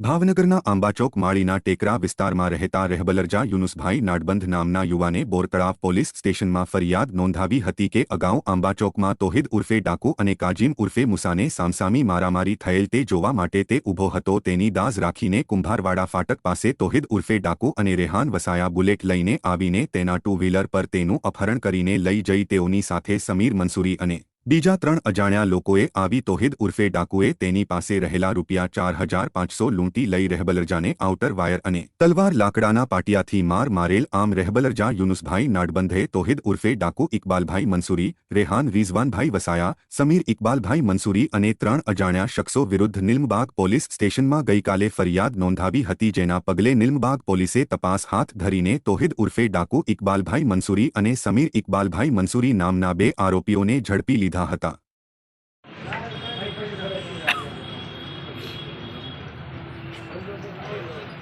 ભાવનગરના આંબાચોક માળીના ટેકરા વિસ્તારમાં રહેતા રહેબલરજા યુનુસભાઈ નાડબંધ નામના યુવાને બોરતળાવ પોલીસ સ્ટેશનમાં ફરિયાદ નોંધાવી હતી કે અગાઉ આંબાચોકમાં તોહિદ ઉર્ફે ડાકુ અને કાજીમ ઉર્ફે મુસાને સામસામી મારામારી થયેલ તે જોવા માટે તે ઊભો હતો. તેની દાઝ રાખીને કુંભારવાડા ફાટક પાસે તોહિદ ઉર્ફે ડાકુ અને રેહાન વસાયા બુલેટ લઈને આવીને તેના ટુ વ્હીલર પર તેનું અપહરણ કરીને લઈ જઈ તેઓની સાથે સમીર મંસૂરી અને બીજા ત્રણ અજાણ્યા લોકોએ આવી તોહિદ ઉર્ફે ડાકુએ તેની પાસે રહેલા રૂપિયા ચાર હજાર પાંચસો લૂંટી લઈ રહેબલરજાને આઉટર વાયર અને તલવાર લાકડાના પાટિયાથી માર મારેલ આમ રહેબલરજા યુનુસભાઈ નાડબંધે તોહિદ ઉર્ફે ડાકુ ઇકબાલભાઈ મંસૂરી રેહાન રિઝવાનભાઈ વસાયા સમીર ઇકબાલભાઈ મંસૂરી અને ત્રણ અજાણ્યા શખ્સો વિરુદ્ધ નિલમબાગ પોલીસ સ્ટેશનમાં ગઈકાલે ફરિયાદ નોંધાવી હતી જેના પગલે નિલમબાગ પોલીસે તપાસ હાથ ધરીને તોહિદ ઉર્ફે ડાકુ ઇકબાલભાઈ મંસૂરી અને સમીર ઇકબાલભાઈ મંસૂરી નામના બે આરોપીઓને ઝડપી લીધા હતા.